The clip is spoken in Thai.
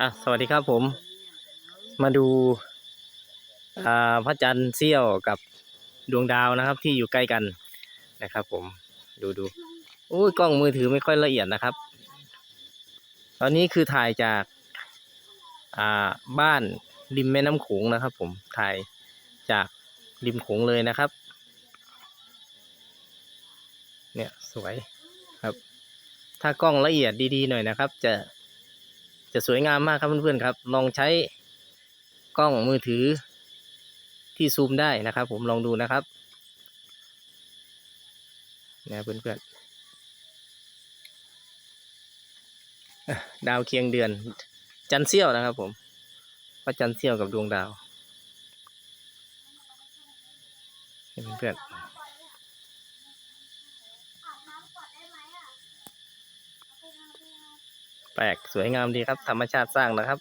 อะสวัสดีครับผม มาดูอ่าพระจันทร์เสี้ยวกับดวงดาวนะครับ ที่อยู่ใกล้กันนะครับผมดูดูโอ้ยกล้องมือถือไม่ค่อยละเอียดนะครับ ตอนนี้คือถ่ายจากอ่าบ้านริมแม่น้ำโขงนะครับ ผมถ่ายจากริมโขงเลยนะครับ เนี่ยสวยครับ ถ้ากล้องละเอียดดีๆหน่อยนะครับ จะ จะสวยงามมากครับเพื่อนๆครับ ลองใช้กล้องมือถือที่ซูมได้นะครับ ผมลองดูนะครับนะเพื่อนๆอะดาวเคียงเดือน จันเสี้ยวนะครับ ผมพระจันเสี้ยวกับดวงดาวเพื่อนๆ แปลกสวยงามดีครับ ธรรมชาติสร้างนะครับ